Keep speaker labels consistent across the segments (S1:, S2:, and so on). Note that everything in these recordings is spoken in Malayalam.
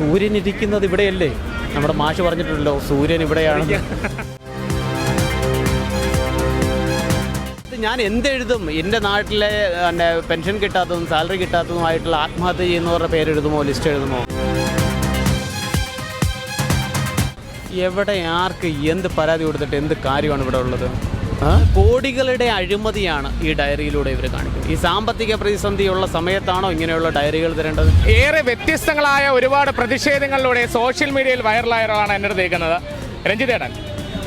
S1: സൂര്യൻ ഇരിക്കുന്നത് ഇവിടെയല്ലേ? നമ്മുടെ മാഷ് പറഞ്ഞിട്ടുണ്ടല്ലോ സൂര്യൻ ഇവിടെയാണ്. ഞാൻ എന്തെഴുതും എന്റെ നാട്ടിലെ പിന്നെ പെൻഷൻ കിട്ടാത്തതും സാലറി കിട്ടാത്തതുമായിട്ടുള്ള ആത്മഹത്യ ചെയ്യുന്നവരുടെ പേരെഴുതുമോ ലിസ്റ്റ് എഴുതുമോ? എവിടെ ആർക്ക് എന്ത് പരാതി കൊടുത്തിട്ട് എന്ത് കാര്യമാണ് ഇവിടെ ഉള്ളത്? കോടികളുടെ അഴിമതിയാണ് ഈ ഡയറിയിലൂടെ ഇവർ കാണിക്കുന്നത്. ഈ സാമ്പത്തിക പ്രതിസന്ധിയുള്ള സമയത്താണോ ഇങ്ങനെയുള്ള ഡയറികൾ തരേണ്ടത്?
S2: ഏറെ വ്യത്യസ്തങ്ങളായ ഒരുപാട് പ്രതിഷേധങ്ങളിലൂടെ സോഷ്യൽ മീഡിയയിൽ വൈറലായാണ് എന്നോട് തേക്കുന്നത് രഞ്ജിതേടൻ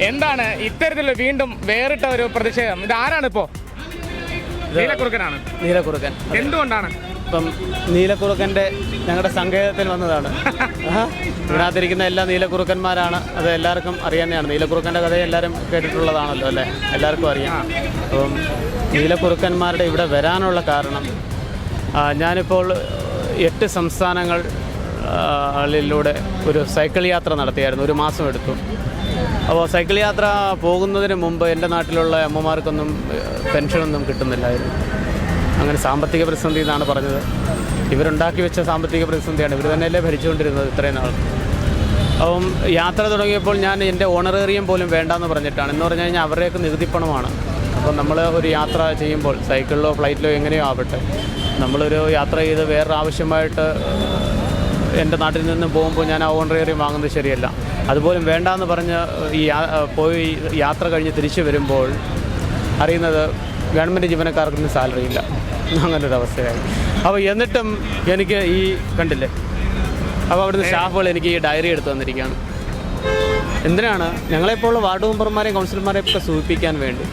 S2: എന്താണ് ഇത്തരത്തിൽ വീണ്ടും വേറിട്ട ഒരു പ്രതിഷേധം? ഇത് ആരാണ് ഇപ്പോ നീലക്കുറുക്കനാണ്.
S1: നീലക്കുറുക്കൻ.
S2: എന്തുകൊണ്ടാണ്?
S1: ഇപ്പം നീലക്കുറുക്കന്റെ ഞങ്ങളുടെ സങ്കേതത്തിൽ വന്നതാണ്? ഇതിനകത്തിരിക്കുന്ന എല്ലാ നീലക്കുറുക്കന്മാരാണ്. അത് എല്ലാവർക്കും അറിയാവുന്നതാണ്. നീലക്കുറുക്കന്റെ കഥ എല്ലാവരും കേട്ടിട്ടുള്ളതാണല്ലോ അല്ലേ? എല്ലാവർക്കും അറിയാം. അപ്പം നീലക്കുറുക്കന്മാരുടെ ഇവിടെ വരാനുള്ള കാരണം ഞാനിപ്പോൾ എട്ട് സംസ്ഥാനങ്ങൾ ളിലൂടെ ഒരു സൈക്കിൾ യാത്ര നടത്തിയായിരുന്നു. ഒരു മാസം എടുത്തു. അപ്പോൾ സൈക്കിൾ യാത്ര പോകുന്നതിന് മുമ്പ് എന്റെ നാട്ടിലുള്ള അമ്മമാർക്കൊന്നും പെൻഷനൊന്നും കിട്ടുന്നില്ലായിരുന്നു. അങ്ങനെ സാമ്പത്തിക പ്രതിസന്ധി എന്നാണ് പറഞ്ഞത്. ഇവരുണ്ടാക്കി വെച്ച സാമ്പത്തിക പ്രതിസന്ധിയാണ്. ഇവർ തന്നെയല്ലേ ഭരിച്ചുകൊണ്ടിരുന്നത് ഇത്രയും നാൾ. അപ്പം യാത്ര തുടങ്ങിയപ്പോൾ ഞാൻ എന്റെ ഓണറേറിയം പോലും വേണ്ടാന്ന് പറഞ്ഞിട്ടാണ്. എന്ന് പറഞ്ഞു കഴിഞ്ഞാൽ അവരുടെയൊക്കെ നികുതിപ്പണമാണ് അപ്പം നമ്മൾ ഒരു യാത്ര ചെയ്യുമ്പോൾ സൈക്കിളിലോ ഫ്ലൈറ്റിലോ എങ്ങനെയോ ആവട്ടെ നമ്മളൊരു യാത്ര ചെയ്ത് വേറൊരു ആവശ്യമായിട്ട് എന്റെ നാട്ടിൽ നിന്ന് പോകുമ്പോൾ ഞാൻ ആ ഓണറേറിയം വാങ്ങുന്നത് ശരിയല്ല. അതുപോലും വേണ്ടാന്ന് പറഞ്ഞ് ഈ പോയി യാത്ര കഴിഞ്ഞ് തിരിച്ചു വരുമ്പോൾ അറിയുന്നത് ഗവൺമെന്റ് ജീവനക്കാർക്കൊന്നും സാലറി ഇല്ല. അങ്ങനൊരു അവസ്ഥയായി അപ്പോൾ എന്നിട്ടും എനിക്ക് ഈ കണ്ടില്ലേ? അപ്പോൾ അവിടുന്ന് സ്റ്റാഫുകൾ എനിക്ക് ഈ ഡയറി എടുത്തു തന്നിരിക്കുകയാണ്. എന്തിനാണ്? ഞങ്ങളെപ്പോഴുള്ള വാർഡ് മെമ്പർമാരെയും കൗൺസിലർമാരെയും ഒക്കെ സൂചിപ്പിക്കാൻ വേണ്ടി.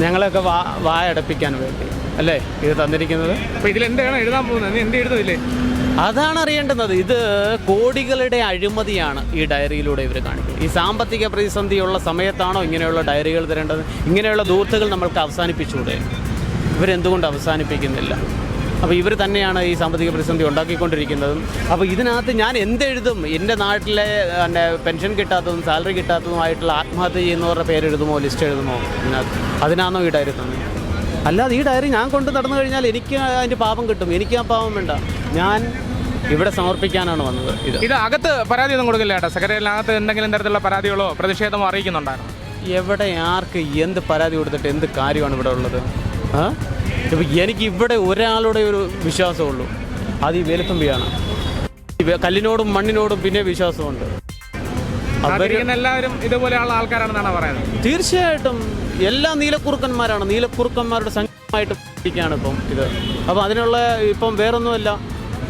S1: ഞങ്ങളെയൊക്കെ വാ വായടപ്പിക്കാൻ വേണ്ടി. അല്ലേ? ഇത് തന്നിരിക്കുന്നത്.
S2: അപ്പോൾ എഴുതാൻ പോകുന്നത്? എന്ത്
S1: അതാണ് അറിയേണ്ടുന്നത്. ഇത് കോടികളുടെ അഴിമതിയാണ് ഈ ഡയറിയിലൂടെ ഇവർ കാണിക്കുന്നത്. ഈ സാമ്പത്തിക പ്രതിസന്ധിയുള്ള സമയത്താണോ ഇങ്ങനെയുള്ള ഡയറികൾ തരേണ്ടത്? ഇങ്ങനെയുള്ള ദൂർത്തുകൾ നമ്മൾക്ക് അവസാനിപ്പിച്ചുകൂടെ? ഇവരെന്തുകൊണ്ട് അവസാനിപ്പിക്കുന്നില്ല? അപ്പോൾ ഇവർ തന്നെയാണ് ഈ സാമ്പത്തിക പ്രതിസന്ധി ഉണ്ടാക്കിക്കൊണ്ടിരിക്കുന്നതും. അപ്പോൾ ഇതിനകത്ത് ഞാൻ എന്തെഴുതും? എന്റെ നാട്ടിലെ പിന്നെ പെൻഷൻ കിട്ടാത്തതും സാലറി കിട്ടാത്തതുമായിട്ടുള്ള ആത്മഹത്യ ചെയ്യുന്നവരുടെ പേരെഴുതുമോ ലിസ്റ്റ് എഴുതുമോ ഇതിനകത്ത്? അതിനാണോ ഈ ഡയറി തന്നെ അല്ലാതെ ഈ ഡയറി ഞാൻ കൊണ്ട് നടന്നു കഴിഞ്ഞാൽ എനിക്ക് അതിന്റെ പാപം കിട്ടും. എനിക്ക് ആ പാപം വേണ്ട. ഞാൻ ഇവിടെ സമർപ്പിക്കാനാണ് വന്നത് ഇത്.
S2: ഇത് അകത്ത് പരാതി ഒന്നും കൊടുക്കില്ല കേട്ടോ. സെക്രട്ടറിയിലകത്ത് എന്തെങ്കിലും തരത്തിലുള്ള പരാതികളോ പ്രതിഷേധമോ അറിയിക്കുന്നുണ്ടായിരുന്നു?
S1: എവിടെ ആർക്ക് എന്ത് പരാതി കൊടുത്തിട്ട് എന്ത് കാര്യമാണ് ഇവിടെ ഉള്ളത്? എനിക്ക് ഇവിടെ ഒരാളുടെ ഒരു വിശ്വാസമുള്ളൂ. അത് ഈ വേലുത്തമ്പിയാണ്. കല്ലിനോടും മണ്ണിനോടും പിന്നെ വിശ്വാസമുണ്ട്.
S2: എല്ലാവരും ഇതുപോലെയുള്ള ആൾക്കാരാണെന്നാണ് പറയുന്നത്?
S1: തീർച്ചയായിട്ടും എല്ലാ നീലക്കുറുക്കന്മാരാണ്. നീലക്കുറുക്കന്മാരുടെ സംഘമായിട്ട് ഇരിക്കുകയാണ് ഇപ്പം ഇത്. അപ്പോൾ അതിനുള്ള ഇപ്പം വേറൊന്നുമല്ല.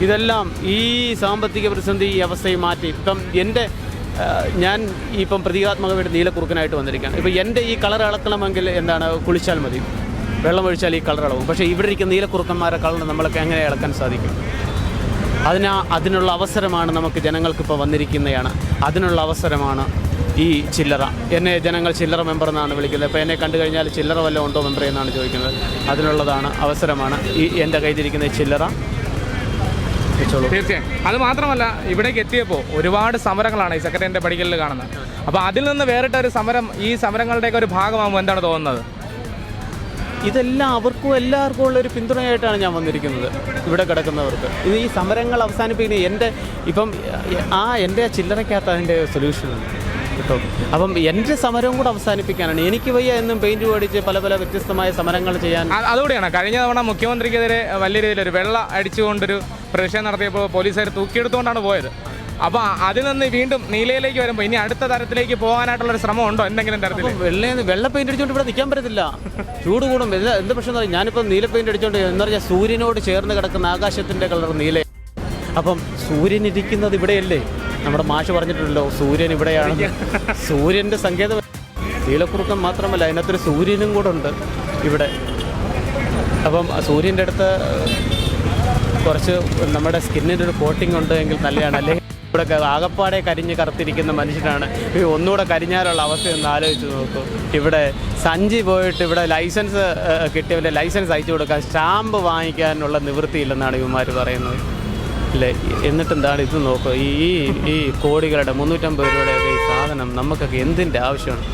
S1: ഇതെല്ലാം ഈ സാമ്പത്തിക പ്രതിസന്ധി ഈ അവസ്ഥയെ മാറ്റി. ഇപ്പം എന്റെ ഞാൻ ഇപ്പം പ്രതീകാത്മകമായിട്ട് നീലക്കുറുക്കനായിട്ട് വന്നിരിക്കുകയാണ്. ഇപ്പം എന്റെ ഈ കളർ അളക്കണമെങ്കിൽ എന്താണ്? കുളിച്ചാൽ മതി. വെള്ളം ഒഴിച്ചാൽ ഈ കളർ ഇളവും. പക്ഷേ ഇവിടെ ഇരിക്കുന്ന നീലക്കുറുക്കന്മാരെ കളർ നമ്മൾക്ക് എങ്ങനെ ഇളക്കാൻ സാധിക്കും? അതിന് അതിനുള്ള അവസരമാണ് നമുക്ക് ജനങ്ങൾക്കിപ്പോൾ വന്നിരിക്കുന്നതാണ് അതിനുള്ള അവസരമാണ് ഈ ചില്ലറ. എന്നെ ജനങ്ങൾ ചില്ലറ മെമ്പർ എന്നാണ് വിളിക്കുന്നത്. ഇപ്പോൾ എന്നെ കണ്ടു കഴിഞ്ഞാൽ ചില്ലറ വല്ല ഉണ്ടോ മെമ്പർ എന്നാണ് ചോദിക്കുന്നത്. അതിനുള്ളതാണ് അവസരമാണ് ഈ എന്റെ കയ്യിലിരിക്കുന്ന ചില്ലറ.
S2: തീർച്ചയായും. അത് മാത്രമല്ല ഇവിടേക്ക് എത്തിയപ്പോൾ ഒരുപാട് സമരങ്ങളാണ് ഈ സെക്രട്ടറിന്റെ പടികളിൽ കാണുന്നത്. അപ്പോൾ അതിൽ നിന്ന് വേറിട്ട ഒരു സമരം ഈ സമരങ്ങളുടെയൊക്കെ ഒരു ഭാഗമാകുമ്പോൾ എന്താണ് തോന്നുന്നത്?
S1: ഇതെല്ലാം അവർക്കും എല്ലാവർക്കും ഉള്ളൊരു പിന്തുണയായിട്ടാണ് ഞാൻ വന്നിരിക്കുന്നത് ഇവിടെ കിടക്കുന്നവർക്ക്. ഇത് ഈ സമരങ്ങൾ അവസാനിപ്പിക്കുന്ന എന്റെ ഇപ്പം ആ എന്റെ ചില്ലറയ്ക്കകത്ത് അതിന്റെ സൊല്യൂഷൻ കിട്ടും. അപ്പം എന്റെ സമരവും കൂടെ അവസാനിപ്പിക്കാനാണ്. എനിക്ക് വയ്യ എന്നും പെയിന്റ് മേടിച്ച് പല പല വ്യത്യസ്തമായ സമരങ്ങൾ ചെയ്യാൻ.
S2: അതോടെയാണ് കഴിഞ്ഞ തവണ മുഖ്യമന്ത്രിക്കെതിരെ വലിയ രീതിയിൽ ഒരു വെള്ള അടിച്ചുകൊണ്ടൊരു പ്രതിഷേധം നടത്തിയപ്പോൾ പോലീസുകാർ തൂക്കിയെടുത്തുകൊണ്ടാണ് പോയത്. അപ്പോൾ അതിൽ നിന്ന് വീണ്ടും നീലയിലേക്ക് വരുമ്പോൾ ഇനി അടുത്ത തരത്തിലേക്ക് പോകാനായിട്ടുള്ള ഒരു ശ്രമം ഉണ്ടോ എന്തെങ്കിലും തരത്തിൽ
S1: വെള്ള വെള്ള പെയിന്റ് അടിച്ചുകൊണ്ട് ഇവിടെ നിൽക്കാൻ പറ്റത്തില്ല. ചൂട് കൂടും. എന്ത് എന്ത് പ്രശ്നം എന്ന് പറഞ്ഞാൽ ഞാനിപ്പോൾ നീല പെയിന്റ് അടിച്ചുകൊണ്ട് എന്ന് പറഞ്ഞാൽ സൂര്യനോട് ചേർന്ന് കിടക്കുന്ന ആകാശത്തിന്റെ കളർ നീല. അപ്പം സൂര്യൻ ഇരിക്കുന്നത് ഇവിടെയല്ലേ? നമ്മുടെ മാഷ് പറഞ്ഞിട്ടുണ്ടല്ലോ സൂര്യൻ ഇവിടെയാണ്. സൂര്യന്റെ സങ്കേതം. നീലക്കുറുക്കം മാത്രമല്ല അതിനകത്തൊരു സൂര്യനും കൂടെ ഉണ്ട് ഇവിടെ. അപ്പം സൂര്യന്റെ അടുത്ത് കുറച്ച് നമ്മുടെ സ്കിന്നിന്റെ ഒരു കോട്ടിംഗ് ഉണ്ട് എങ്കിൽ നല്ലതാണ്. അല്ലെങ്കിൽ ഇവിടെ ആകപ്പാടെ കരിഞ്ഞ് കറുത്തിരിക്കുന്ന മനുഷ്യനാണ് ഒന്നുകൂടെ കരിഞ്ഞാലുള്ള അവസ്ഥ ഒന്ന് ആലോചിച്ച് നോക്കൂ. ഇവിടെ സഞ്ചി പോയിട്ട് ഇവിടെ ലൈസൻസ് കിട്ടിയവന്റെ ലൈസൻസ് അയച്ചു കൊടുക്കാൻ സ്റ്റാമ്പ് വാങ്ങിക്കാനുള്ള നിവൃത്തിയില്ലെന്നാണ് ഇവന്മാർ പറയുന്നത്. അല്ലേ എന്നിട്ട് എന്താണ് ഇത് നോക്കുക ഈ ഈ കോടികളുടെ മുന്നൂറ്റമ്പത് രൂപയുടെ ഈ സാധനം നമുക്കൊക്കെ എന്തിന്റെ ആവശ്യമാണ്?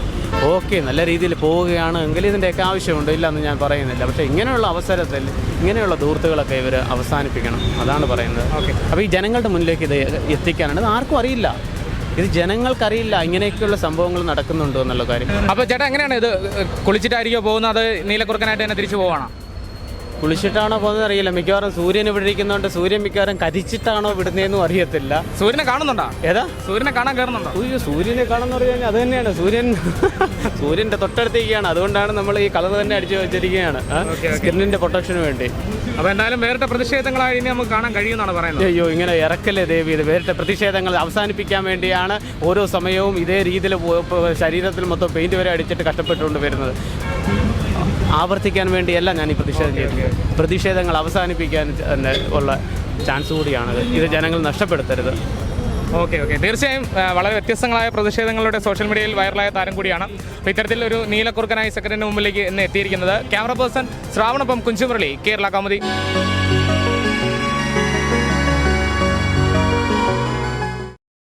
S1: ഓക്കെ നല്ല രീതിയിൽ പോവുകയാണ്. എങ്കിൽ ഇതിന്റെയൊക്കെ ആവശ്യമുണ്ട്. ഇല്ലെന്ന് ഞാൻ പറയുന്നില്ല. പക്ഷേ ഇങ്ങനെയുള്ള അവസരത്തിൽ ഇങ്ങനെയുള്ള ദൂർത്തുകളൊക്കെ ഇവർ അവസാനിപ്പിക്കണം. അതാണ് പറയുന്നത്.
S2: ഓക്കെ.
S1: അപ്പോൾ ഈ ജനങ്ങളുടെ മുന്നിലേക്ക് ഇത് എത്തിക്കാനാണ്. ഇത് ആർക്കും അറിയില്ല. ഇത് ജനങ്ങൾക്കറിയില്ല ഇങ്ങനെയൊക്കെയുള്ള സംഭവങ്ങൾ നടക്കുന്നുണ്ടോ എന്നുള്ള കാര്യം.
S2: അപ്പോൾ ചേട്ടാ എങ്ങനെയാണ് ഇത് കുളിച്ചിട്ടായിരിക്കും പോകുന്നത്? അത് നീലക്കുറുക്കനായിട്ട് തന്നെ തിരിച്ചു പോവാണോ?
S1: കുളിച്ചിട്ടാണോ പോകുന്നത് അറിയില്ല. മിക്കവാറും സൂര്യൻ ഇവിടെ ഇരിക്കുന്നതുകൊണ്ട് സൂര്യൻ മിക്കവാറും കരിച്ചിട്ടാണോ വിടുന്നതെന്നും അറിയത്തില്ല.
S2: സൂര്യനെ കാണുന്നുണ്ടോ?
S1: ഏതാ?
S2: സൂര്യനെ കാണാൻ കയറുന്നുണ്ടോ
S1: അയ്യോ സൂര്യനെ കാണുന്ന പറഞ്ഞാൽ അത് തന്നെയാണ്. സൂര്യൻ സൂര്യന്റെ തൊട്ടടുത്തേക്കാണ്. അതുകൊണ്ടാണ് നമ്മൾ ഈ കളർ തന്നെ അടിച്ചു വെച്ചിരിക്കുകയാണ്. സ്കിന്നിന്റെ പ്രൊട്ടക്ഷന് വേണ്ടി.
S2: അപ്പൊ എന്തായാലും വേറിട്ട പ്രതിഷേധങ്ങളായി ഇനി നമുക്ക് കാണാൻ കഴിയുമെന്നാണ് പറയുന്നത്.
S1: അയ്യോ ഇങ്ങനെ ഇറക്കല്ലേ ദേവി. ഇത് വേറിട്ട പ്രതിഷേധങ്ങൾ അവസാനിപ്പിക്കാൻ വേണ്ടിയാണ് ഓരോ സമയവും ഇതേ രീതിയിൽ ശരീരത്തിൽ മൊത്തം പെയിന്റ് വരെ അടിച്ചിട്ട് കഷ്ടപ്പെട്ടുകൊണ്ട് വരുന്നത്. ആവർത്തിക്കാൻ വേണ്ടിയല്ല ഞാൻ ഈ പ്രതിഷേധം ചെയ്യുന്നത് പ്രതിഷേധങ്ങൾ അവസാനിപ്പിക്കാൻ ഉള്ള ചാൻസ് കൂടിയാണത് ഇത് ജനങ്ങൾ നഷ്ടപ്പെടുത്തരുത്.
S2: Okay okay. തീർച്ചയായും വളരെ വ്യത്യസ്തങ്ങളായ പ്രതിഷേധങ്ങളുടെ സോഷ്യൽ മീഡിയയിൽ വൈറലായ താരം കൂടിയാണ്. അപ്പോൾ ഇത്തരത്തിൽ ഒരു നീലക്കുറുക്കനായി സെക്രട്ടറിന്റെ മുമ്പിലേക്ക് ഇന്ന് എത്തിയിരിക്കുന്നത് ക്യാമറ പേഴ്സൺ ശ്രാവണപ്പം കുഞ്ചുമുരളി കേരള കൗമുദി.